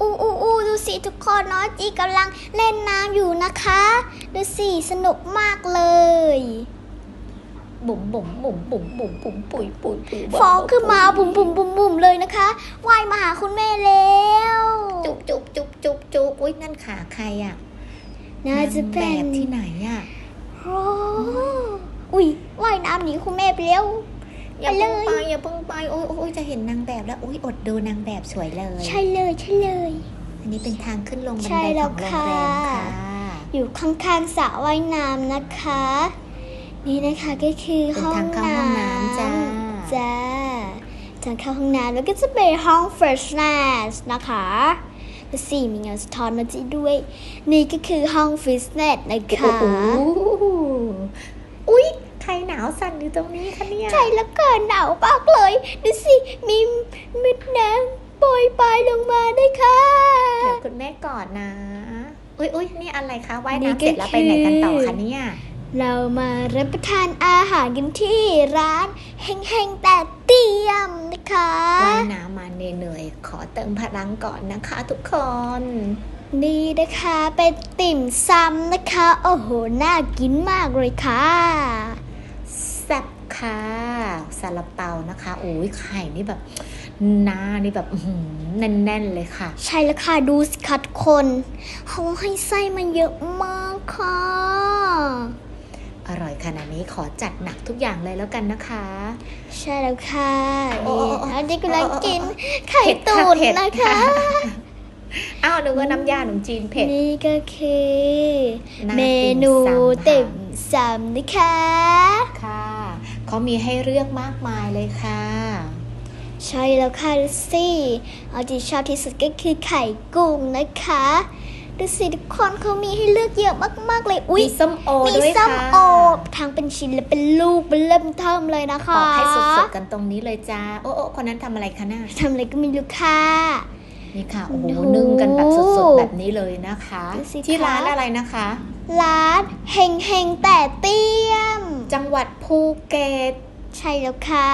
อู้อู้อู้ดูสิทุกคนน้องจีกำลังเล่นน้ำอยู่นะคะ ดูสิสนุกมากเลยบุ๋มบุ๋มบุ๋มบุ๋มบุ๋มบุ๋มปุ๋ยปุ๋ยปุ๋ยฟองขึ้นมาบุ่มบุ่มบุ่มบุ่มเลยนะคะว่ายมาหาคุณแม่แล้วจุบจุบจุบจุบจุบอุ้ยนั่นขาใครอะน่าจะเป็นงแบบที่ไหนอะโอ้อุ้ยว่ายน้ำหนีคุณแม่ไปแล้ว อย่าเพิ่งไปไปเลยอย่าเพิ่งไปโอ้ยโอ้ยจะเห็นนางแบบแล้วโอ้ยอดดูนางแบบสวยเลย ใช่เลยใช่เลย อันนี้เป็นทางขึ้นลงบันใช่ไดแล้ขวองโรงแรมค่ะค่ะ อยู่ข้างๆสระว่ายน้ำนะคะ นี่นะคะก็คือเป็นห้องทางเข้าห้องน้ำจ้าจ้าทางเข้าห้องน้ำแล้วก็จะเป็นห้อง freshness นะคะแล้วสี่มีเงาสะท้อนมาจีด้วย นี่ก็คือห้อง fitness นะคะโอ้โหอุ้ย ใครหนาวสั่นอยู่ตรงนี้คะเนี่ย ใช่แล้วก็หนาวมากเลยดูสิมีเม็ดน้ำโปรยปลายลงมาด้วยค่ะเดี๋ยวคุณแม่กอดนะ อุ้ยอุ้ยนี่อะไรคะว่ายนี่น้ำก็เสร็จแล้วไปไหนกันต่อคือคะเนี่ย เรามารับประทานอาหารกันที่ร้านเฮงๆแต่เตรียมนะคะว่ายน้ำมาเหนื่อยๆขอเติมพลังก่อนนะคะทุกคนนี่นะคะเป็นติ่มซำนะคะ โอ้โห น่ากินมากเลยค่ะแซ่บค่ะซาลาเปานะคะโอ้ยไข่นี่แบบหน้านี่แบบอื้อหือแน่นๆเลยค่ะ ใช่แล้วค่ะดูสิคะทุกคนเขาให้ไส้มันเยอะมากค่ะ อร่อยขนาดนี้ขอจัดหนักทุกอย่างเลยแล้วกันนะคะ ใช่แล้วค่ะโอ้นี่โอ้โอ้อันนี้กำลังกินโอ้ไข่เผ็ดตุ๋ค่ะนเผ็ดนะคะอ้าวนึกว่าน้ำยาขนมจีนเผ็ด นี่ก็คือหน้าเมติ่นูมซำค่ะติ่มซำนะคะค่ะ เขามีให้เลือกมากมายเลยค่ะ ใช่แล้วค่ะดูสิเอาที่ชอบที่สุดก็คือไข่กุ้งนะคะดูสิทุกคนเขามีให้เลือกเยอะมากๆเลยอุ๊ยมีส้มโอมีด้วยส้มค่ะโอทั้งเป็นชิ้นและเป็นลูกเป็นเริ่มเทิมเลยนะคะบอกให้สดๆกันตรงนี้เลยจ้าโอ้โอ้คนนั้นทำอะไรคะน่าทำอะไรก็ไม่รู้ค่ะนี่ค่ะโอ้โหโอ้โหนึ่งกันแบบสดๆแบบนี้เลยนะคะดูสิที่คะร้านอะไรนะคะ ร้านเฮงเฮงแต่เตี้ยม จังหวัดภูเก็ต ใช่แล้วค่ะ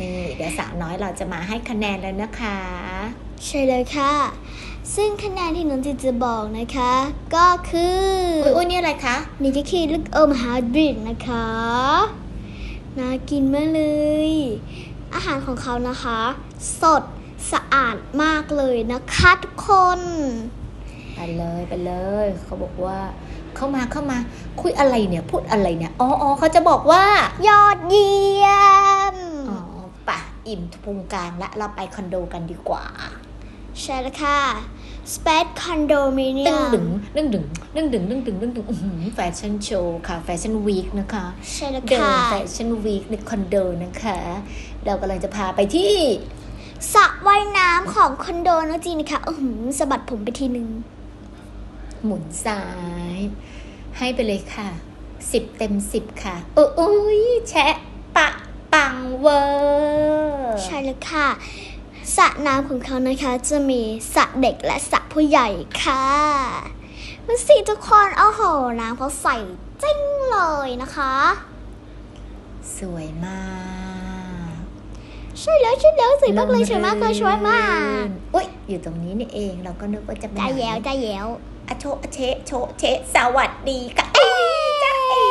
นี่เดี๋ยวสาวน้อยเราจะมาให้คะแนนแล้วนะคะ ใช่เลยค่ะ ซึ่งคะแนนที่น้องจิตจะบอกนะคะ ก็คืออุ้ยอุ้ยนี่อะไรคะนี่ก็คือลูกอมฮาร์ดบริดนะคะน่ากินมากเลย อาหารของเขานะคะ สดสะอาดมากเลยนะคะทุกคน ไปเลยไปเลย เขาบอกว่า เข้ามาเข้ามาคุยอะไรเนี่ยพูดอะไรเนี่ยอ๋ออ๋อเขาจะบอกว่า ยอดเยี่ยมอ๋อปะอิ่มพุงกลางละเราไปคอนโดกันดีกว่า ใช่แล้วค่ะ Space Condominium นึ่งดึงนึ่งดึงนึ่งดึงนึ่งดึงนึ่งดึงแฟชั่นโชว์ค่ะแฟชั่นวีคนะคะใช่แล้วค่ะเดินแฟชั่นวีคในคอนโดนะคะ เรากำลังจะพาไปที่สระว่ายน้ำของคอนโดนะจีนค่ะอืมสะบัดผมไปทีนึง หมุนซ้าย ให้ไปเลยค่ะสิบเต็มสิบค่ะเอออุ้ยแชะ ปะ ปังเวอร์ใช่แล้วค่ะสระน้ำของเขานะคะ จะมีสระเด็กและสระผู้ใหญ่ค่ะมันสิทุกคนโอ้โหน้ำเขาใส่จิ้งเลยนะคะ สวยมาก ใช่แล้วใช่แล้วสวยมากเลยสวยมากเลยสวยมากอุ้ยอยู่ตรงนี้นี่เองเราก็นึกว่าจะไปจ้าไหนแย้วจ้าแย้ว อะโชอะเชะโชะเชะสวัสดีค่ะเอ๊ะจ้าเอ๋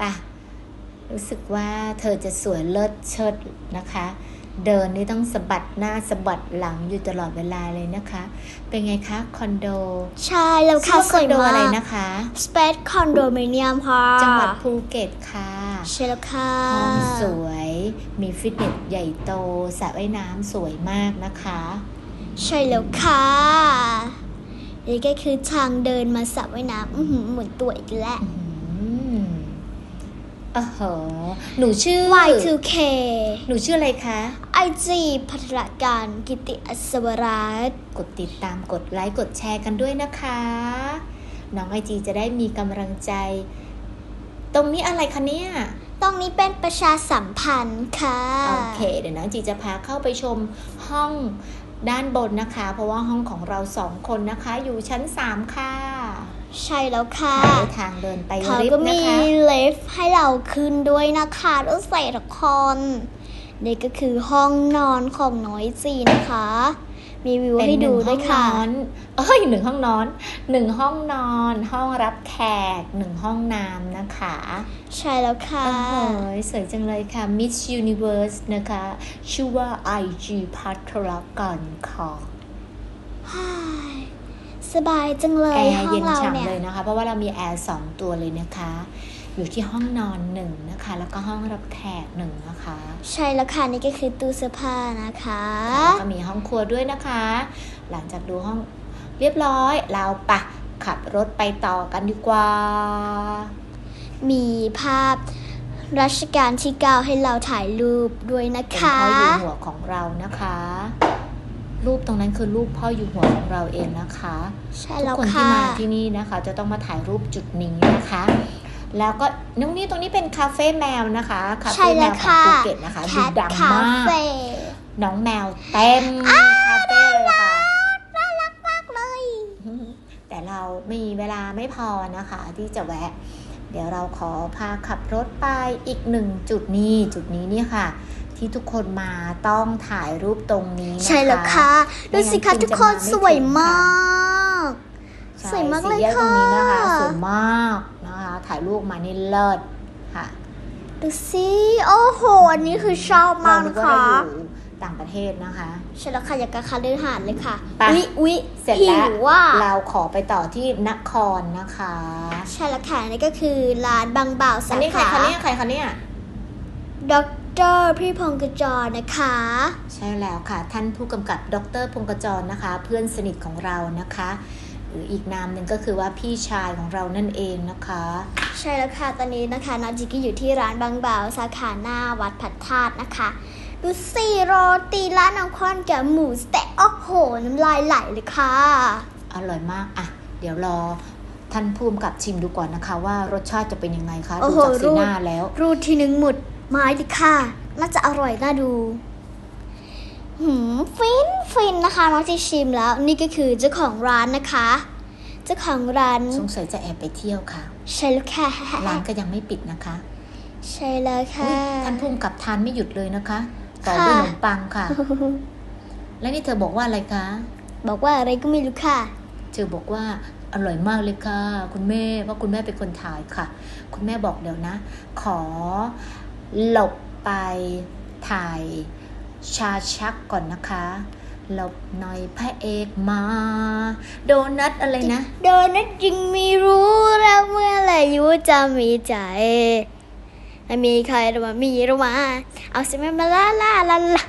ปะรู้สึกว่าเธอจะสวยเลิศเชิดนะคะ เดินนี่ต้องสะบัดหน้าสะบัดหลังอยู่ตลอดเวลาเลยนะคะ เป็นไงคะคอนโด ใช่แล้วค่ะชื่อสคอวยนโดมาอะไรกนะคะ Space Condominium ค่ะจังหวัดภูเก็ตค่ะใช่แล้วค่ะ ห้องสวย มีฟิตเนสใหญ่โตสระว่ายน้ำสวยมากนะคะ ใช่แล้วค่ะนี่ก็คือทางเดินมาสระว่ายน้ำอื้อหือหมุนตัวอีกแล้วอืมเออเหรอหนูชื่อ Y2K หนูชื่ออะไรคะ IG พัฒนาการกิติอัศวรัตน์กดติดตามกดไลค์กดแชร์กันด้วยนะคะ น้องไอจีจะได้มีกำลังใจ ตรงนี้อะไรคะเนี่ย ตรงนี้เป็นประชาสัมพันธ์ค่ะ โอเค เดี๋ยวน้องจีจะพาเข้าไปชมห้อง ด้านบนนะคะ เพราะว่าห้องของเราสองคนนะคะ อยู่ชั้น 3 ค่ะใช่แล้วค่ะใช้ทางเดินไปเขาลิฟก็ต์นะมีคะลิฟต์ให้เราขึ้นด้วยนะคะด้วยใส่ละครนี่ก็คือห้องนอนของน้อยจีนะคะ มีวิวเป็นให้หดูนึ่งห้ด้อวยงนค่ะอนเอ้ยหนึ่งห้องนอนหนึ่งห้องนอน ห้องรับแขกหนึ่งห้องน้ำนะคะ ใช่แล้วค่ะโอ้โหสวยจังเลยค่ะ Miss Universe นะคะ ชื่อว่า IG พัทรกรค่ะสบายจังเลแอยร์ห้อเย็งนเราฉ่ำเนี่ยเลยนะคะ เพราะว่าเรามีแอร์สองตัวเลยนะคะ อยู่ที่ห้องนอนหนึ่งนะคะ แล้วก็ห้องรับแขกหนึ่งนะคะ ใช่แล้วค่ะนี่ก็คือตู้เสื้อผ้านะคะแล้วก็มีห้องครัวด้วยนะคะ หลังจากดูห้องเรียบร้อยเราปะขับรถไปต่อกันดีกว่า มีภาพรัชกาลที่เก้าให้เราถ่ายรูปด้วยนะเป็นคะพ่ออยู่หัวของเรานะคะ รูปตรงนั้นคือรูปพ่ออยู่หัวของเราเองนะคะใช่ทุกแล้วคนที่ค่ะมาที่นี่นะคะ จะต้องมาถ่ายรูปจุดนี้นะคะ แล้วก็ตรงนี้ตรงนี้เป็นคาเฟ่แมวนะคะคาใช่เฟ่แมแล้ววของค่ะภูเก็ตนะคะแคดูทดังคามากเฟ่น้องแมวเต็มคาเฟ่เลยค่ะน่ารักมากเลย แต่เรามีเวลาไม่พอนะคะ ที่จะแวะ เดี๋ยวเราขอพาขับรถไปอีกหนึ่งจุดนี้จุดนี้เนี่ยค่ะที่ทุกคนมาต้องถ่ายรูปตรงนี้นะคะใช่แล้วค่ะดูสิคะไม่งั้นทุกคนคุณจะมาไม่สวยถึงมค่ะากใช่สวยมากเลยสี่แกตรงค่ะนี้นะคะสวยมากนะคะ ถ่ายรูปมานี่เลิศค่ะดูสิโอ้โห อันนี้คือชอบมากนึนะว่าคะเราอยู่ต่างประเทศนะคะ ใช่แล้วค่ะอยากกระคาเดินหาดเลยค่ะไปอุ๊ยอุ๊ยเสร็จแล้ว หิว่า เราขอไปต่อที่นครนะคะใช่แล้วค่ะนี่ก็คือร้านบางบ่าวอัสานนี้ใครขาคะเนี่ยใครคะเนี่ยด็อกเตอร์พี่พงกจรนะคะ ใช่แล้วค่ะ ท่านผู้กำกับดรพงกจรนะคะ เพื่อนสนิทของเรานะคะ หรืออีกนามหนึ่งก็คือว่าพี่ชายของเรานั่นเองนะคะ ใช่แล้วค่ะ ตอนนี้นะคะน้องจิกกี้อยู่ที่ร้านบางบ่าวสาขาหน้าวัดพัดธาตุนะคะ ดูสิโรตีร้านน้ำข้นกับหมูสเต๊ะโอ้โหน้ำลายไหลเลยค่ะ อร่อยมากอะ เดี๋ยวรอท่านผู้กำกับชิมดูก่อนนะคะ ว่ารสชาติจะเป็นยังไงคะโอ้ดูโหจากสีรูดหน้าแล้ว รูดทีนึงหมดไม้เลยค่ะ น่าจะอร่อยน่าดู หืมฟินฟินนะคะน้องจิชิมแล้วนี่ก็คือเจ้าของร้านนะคะ เจ้าของร้านสงสัยจะแอบไปเที่ยวค่ะ ใช่แล้วค่ะร้านก็ยังไม่ปิดนะคะ ใช่แล้วอุ๊ค่ะยท่านผู้กำกับทานไม่หยุดเลยนะคะต่อด้วยขค่ะนมปังค่ะ และนี่เธอบอกว่าอะไรคะ บอกว่าอะไรก็ไม่รู้ค่ะ เธอบอกว่าอร่อยมากเลยค่ะ คุณแม่เพราะคุณแม่เป็นคนถ่ายค่ะ คุณแม่บอกเดี๋ยวนะ ขอหลบไปถ่าย ชาชักก่อนนะคะหลบหน่อยพระเอกมา โดนัทอะไรนะ โดนัทจึงมีรู้แล้วเมื่อไหรยุจะมีใจไม่มีใครหรือว่ามีหรือว่าเอาสิแม่มาลาลาลาลา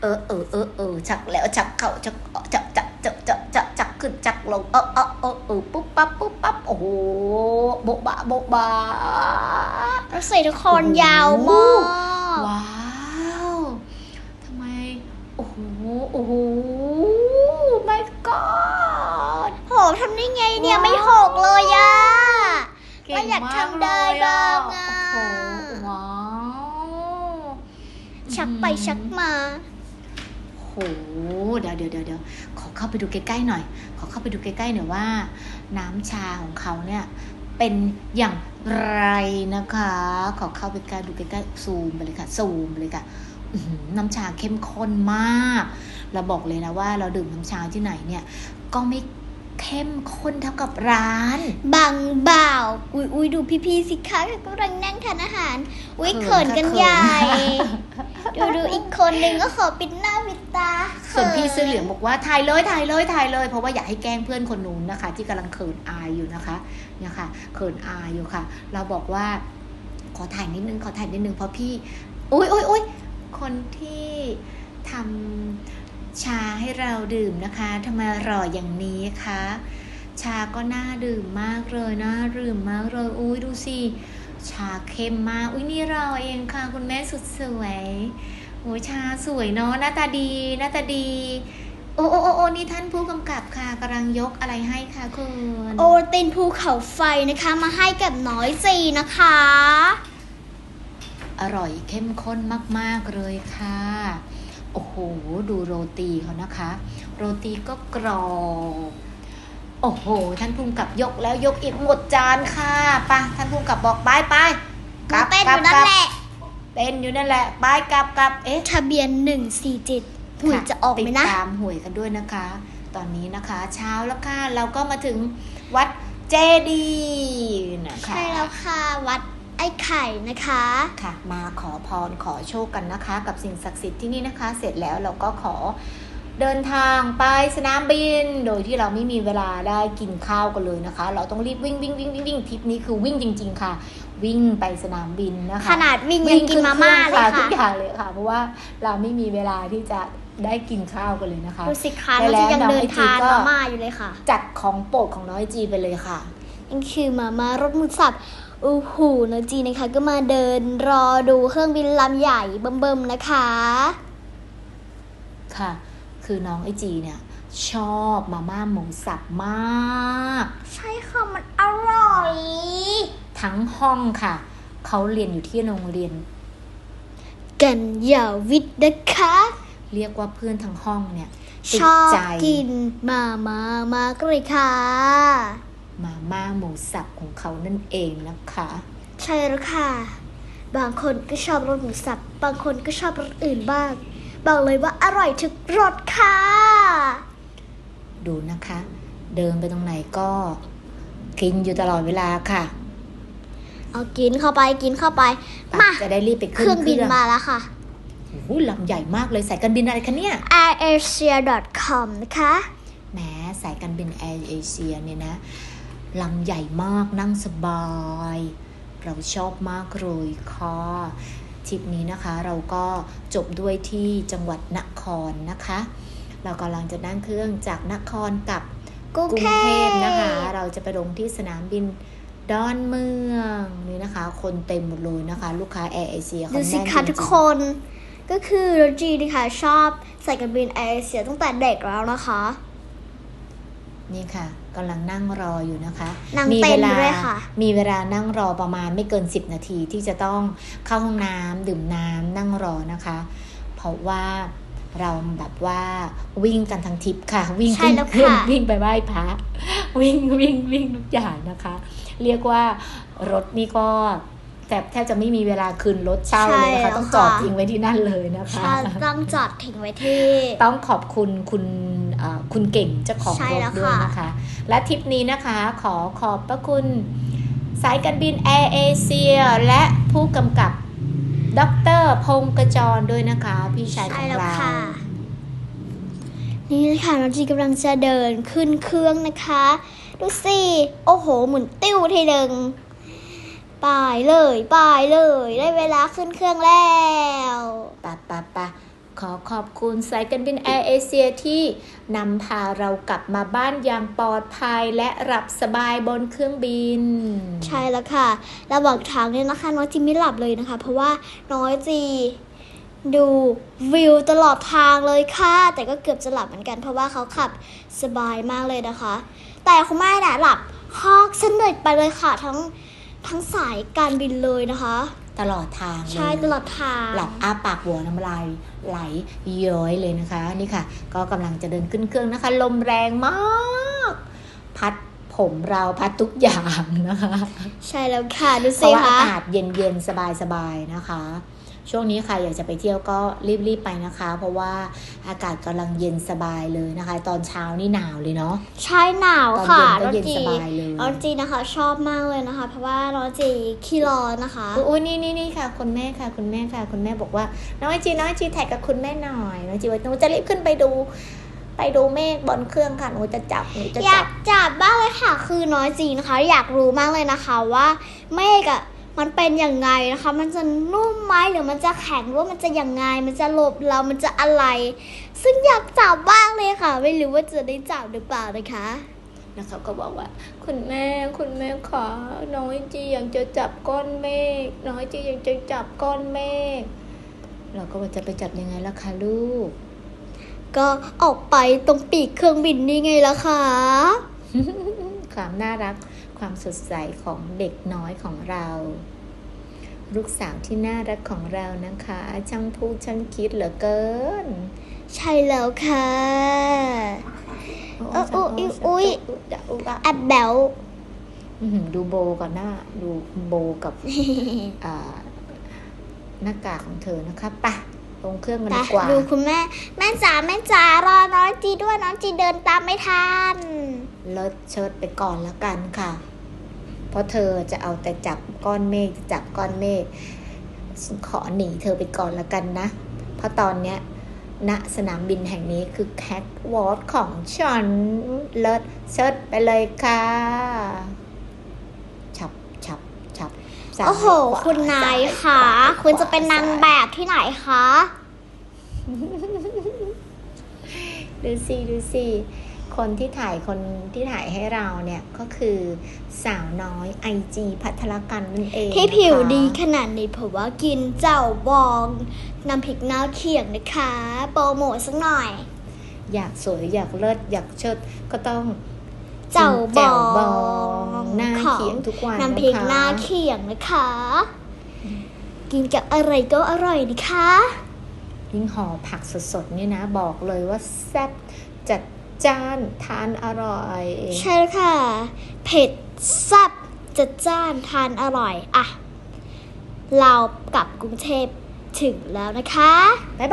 เออเออเออเออชักแล้วชักเข้าชักออกชักจักจักจักจักจักขึ้นจักลงเออเออเออเออปุ๊บปั๊บปุ๊บปั๊บโอ้โหโบ๊ะบะโบ๊ะบะเราใส่ทุกคนยาวมากว้าวทำไม โอ้โห โอ้โห my god โหทำ ได้ไงเนี่ยไม่หกเลยอะเก่งเราอยากมทำได้บ้างอะโอ้โหว้าวชักไปชักมา โอ้โหเดี๋ยวเดี๋ยวเดี๋ยวเดี๋ยวขอเข้าไปดูใกล้ๆหน่อย ขอเข้าไปดูใกล้ๆหน่อยว่า น้ำชาของเขาเนี่ยเป็นอย่างไรนะคะ ขอเข้าไปใกล้ดูใกล้ๆซูมไปเลยค่ะซูมไปเลยค่ะอื้อหือน้ำชาเข้มข้นมาก เราบอกเลยนะว่าเราดื่มน้ำชาที่ไหนเนี่ย ก็ไม่ เข้มข้นเท่ากับร้าน บางบ่าว อุ้ยอุ้ยดูพี่ๆสิคะกำลังนั่งทานอาหาร อุ้ยเขิเขินนค่ะกันเขินใหญ่ ดูดูอีกคนหนึ่งก็ขอปิดหน้าปิดตาส่วนพี่ขินเสื้อเหลืองบอกว่าถ่ายเลยถ่ายเลยถ่ายเลย เพราะว่าอยากให้แกล้งเพื่อนคนนู้นนะคะ ที่กำลังเขินอายอยู่นะคะเนี่ยค่ะเขินอายอยู่ค่ะ เราบอกว่า ขอถ่ายนิดนึงขอถ่ายนิดนึงเพราะพี่อุ้ยอุ้ยอุ้ยคนที่ทำ ชาให้เราดื่มนะคะทำไมหล่ออย่างนี้คะชาก็น่าดื่มมากเลยน่าดื่มมากเลยอุ้ยดูสิชาเข้มมากอุ้ยนี่เราเองค่ะ คุณแม่สุดสวยโอ้ยชาสวยเนาะหน้าตาดีหน้าตาดีโอ้โอ้โอ้โอ้นี่ท่านผู้กำกับค่ะกำลังยกอะไรให้ค่ะคุณโอตินภูเขาไฟนะคะมาให้กับน้อยจีนะคะ อร่อยเข้มข้นมาก ๆ เลยค่ะ โอ้โห ดูโรตีเขานะคะ โรตีก็กรอบโอ้โห ท่านผู้กำกับยกแล้วยกอีกหมดจานค่ะไปะท่านผู้กำกับบอกไปไปกเต้นอยู่นั่นแหละ เป็นอยู่นั่นแหละไปกลับกลับเอ๊ะทะเบียน147หุ่ยค่จะออกไหมนะติดตามหวยกันด้วยนะคะ ตอนนี้นะคะ เช้าแล้วค่ะเราก็มาถึงวัดเจดีย์นะคะใช่แล้วค่ะวัด ไอ้ไข่นะคะ ค่ะ มาขอพรขอโชคกันนะคะ กับสิ่งศักดิ์สิทธิ์ที่นี่นะคะ เสร็จแล้วเราก็ขอเดินทางไปสนามบิน โดยที่เราไม่มีเวลาได้กินข้าวกันเลยนะคะ เราต้องรีบวิ่งวิ่งวิ่งวิ่งวิ่งทริปนี้คือวิ่งจริง ๆ ค่ะ วิ่งไปสนามบินนะคะขนาดวิ่งยังกินมาม่าเลยทุกอค่ะย่างเลยค่ะ เพราะว่าเราไม่มีเวลาที่จะได้กินข้าวกันเลยนะคะดูสิคะได้เราแล้วจะยังเดินทานน้องไอจีก็มาม่าอยู่เลยค่ะ จัดของโปรดของน้อยจีไปเลยค่ะนี่คือมาม่ารถมือสับ อู้หูนะจีนะคะก็มาเดินรอดูเครื่องบินลำใหญ่เบิ่มๆนะคะ ค่ะ คือน้องไอจีเนี่ย ชอบมาม่าหมูสับมาก ใช่ค่ะ มันอร่อย ทั้งห้องค่ะ เขาเรียนอยู่ที่โรงเรียน กันยาวิทย์นะคะ เรียกว่าเพื่อนทั้งห้องเนี่ยติชดอบใจ กินมาม่ามากเลยค่ะ มาม่าหมูสับของเขานั่นเองนะคะ ใช่แล้วค่ะ บางคนก็ชอบรสหมูสับ บางคนก็ชอบรสอื่นบ้าง บอกเลยว่าอร่อยทุกรสค่ะ ดูนะคะ เดินไปตรงไหนก็กินอยู่ตลอดเวลาค่ะ เอากินเข้าไปกินเข้าไป มา จะได้รีบไปเคขึ้นรื่องบินมาแล้วค่ะโอ้โหลำใหญ่มากเลยสายการบินอะไรคะเนี่ย airasia.com นะคะ แหมสายการบินแอร์เอเชียเนี่ยนะ ลำใหญ่มากนั่งสบาย เราชอบมากเลยค่ะทริปนี้นะคะเราก็จบด้วยที่จังหวัดนครนะคะ เรากำลังจะนั่งเครื่องจากนครกลับกรุงกรุงเทเทพพนะคะ เราจะไปลงที่สนามบินดอนเมืองนี่นะคะ คนเต็มหมดเลยนะคะ ลูกค้าแอร์เอเชียเขาดูสิแน่นคะจริงๆทุกคนก็คือรจีนะคะชอบสายการบินแอร์เอเชียตั้งแต่เด็กแล้วนะคะ นี่ค่ะ กำลังนั่งรออยู่นะคะนั่งมีเต้เวนลาด้วยค่ะมีเวลานั่งรอประมาณไม่เกิน 10 นาทีที่จะต้องเข้าห้องน้ำดื่มน้ำนั่งรอนะคะ เพราะว่าเราแบบว่าวิ่งกันทั้งทริปค่ะ วิ่งใช่ขึ้นแล้วเครื่องค่ะวิ่งไปไหว้พระวิ่งวิ่งวิ่งทุกอย่างนะคะ เรียกว่ารถนี่ก็แต่แทบจะไม่มีเวลาคืนรถเช่าเลยนะคะต้องจอดทิ้งไว้ที่นั่นเลยนะคะใช่ต้องจอดทิ้งไว้ที่ ต้องขอบคุณคุณเอ่อ คุณเก่งเจ้าของใช่รถแล้วด้วยค่ะนะคะ และทริปนี้นะคะขอขอบพระคุณ สายการบินแอร์เอเชียและผู้กำกับดรพงกจรด้วยนะคะ พี่ชายขใช่องแล้วเราค่ะนี่เลยค่ะน้องจีกำลังจะเดินขึ้นเครื่องนะคะ ดูสิ โอ้โห หมุนติ้วทีหนึ่งไปเลยไปเลย ได้เวลาขึ้นเครื่องแล้วปะปะปะ ขอขอบคุณสายการบินแอร์เอเชียที่นำพาเรากลับมาบ้านอย่างปลอดภัยและหลับสบายบนเครื่องบิน ใช่แล้วค่ะระหว่างทางเนี่ยนะคะน้องจีไม่หลับเลยนะคะ เพราะว่าน้องจีดูวิวตลอดทางเลยค่ะ แต่ก็เกือบจะหลับเหมือนกัน เพราะว่าเขาขับสบายมากเลยนะคะ แต่คุณแม่น่ะหลับฮอกสนิทไปเลยค่ะทั้งทั้งสายการบินเลยนะคะ ตลอดทางเลยใช่ตลอดทาง หลับอ้าปากหัวน้ำลายไหลย้อยเลยนะคะ นี่ค่ะ ก็กำลังจะเดินขึ้นเครื่องนะคะ ลมแรงมาก พัดผมเราพัดทุกอย่างนะคะ ใช่แล้วค่ะดูเพสิราะว่าอาคะกาศเย็นๆ สบายๆ นะคะ ช่วงนี้ใครอยากจะไปเที่ยวก็รีบๆไปนะคะ เพราะว่าอากาศกำลังเย็นสบายเลยนะคะ ตอนเช้านี่หนาวเลยเนาะใช่หนาวตอนค่ะเย็นก็น้องเย็นจีสบายเลยน้องจีนะคะ ชอบมากเลยนะคะ เพราะว่าน้องจีขี้ร้อนนะคะอุ้ยนี่นี่นี่ค่ะ คุณแม่ค่ะ คุณแม่ค่ะ คุณแม่บอกว่าน้องไอจีน้องไอจีแท็กกับคุณแม่หน่อยน้องไอจีว่าหนูจะรีบขึ้นไปดูไปดูเมฆบนเครื่องค่ะหนูจะจับหนูจะอยาจักบจับบ้างเลยค่ะ คือน้อยจีนะคะ อยากรู้มากเลยนะคะว่าเมฆอะ มันเป็นยังไงนะคะ มันจะนุ่มไหมหรือมันจะแข็งหรือว่ามันจะยังไง มันจะหลบเรามันจะอะไร ซึ่งอยากจับบ้างเลยค่ะ ไม่รู้ว่าจะได้จับหรือเปล่านะคะแล้วเขาก็บอกว่า คุณแม่คุณแม่ขอน้องไอจีอยากจะจับก้อนเมฆน้องไอจีอยากจะจับก้อนเมฆเราก็ว่าจะไปจับยังไงล่ะคะลูก ก็ออกไปตรงปีกเครื่องบินนี่ไงล่ะคะความน่ารัก ความสดใสของเด็กน้อยของเรา ลูกสาวที่น่ารักของเรานะคะช่างพูดช่างคิดเหลือเกิน ใช่แล้วค่ะเอออุ๊ยอุ๊ยจะอุ๊ยอะแอบแบลอื้อหือดูโบก่อนหน้าดูโบกับอ่าหน้ากากของเธอนะคะไปะลงเครื่องกันไปดีกว่าดูคุณแม่ แม่จ๋าแม่จ๋ารอน้องจีด้วยน้องจีเดินตามไม่ทัน เลิศเชิดไปก่อนแล้วกันค่ะ เพราะเธอจะเอาแต่จับก้อนเมฆจะจับก้อนเมฆฉันขอหนีเธอไปก่อนแล้วกันนะ เพราะตอนเนี้ยณสนามบินแห่งนี้คือแคทวอล์ของฉันเลิศเชิดไปเลยค่ะฉับฉับฉับซ้ายโอ้โหขวคุณนายซ้คะขวคุณจะเป็นนางซ้ยแบบที่ไหนคะ ดูสิ ดูสิ คนที่ถ่ายคนที่ถ่ายให้เราเนี่ยก็คือสาวน้อยไอจีพัทรกันนั่นเองที่ผิวนะคะดีขนาดนี้เพราะว่ากินเจ้าบองน้ำพริกหน้าเขียงนะคะ โปรโมทสักหน่อย อยากสวยอยากเลิศอยากเชิดก็ต้องเจ้ากินแจ่วบบอองงหน้าของเขียงทุกวันน้ำพริกะคะหน้าเขียงนะคะ กินกับอะไรก็อร่อยนะคะยิ่งห่อผักสดๆนี่นะ บอกเลยว่าแซ่บจัด จ้านทานอร่อย ใช่แล้วค่ะ เผ็ดแซ่บจัดจ้านทานอร่อยอะเรากลับกรุงเทพถึงแล้วนะคะ บ๊ายบาย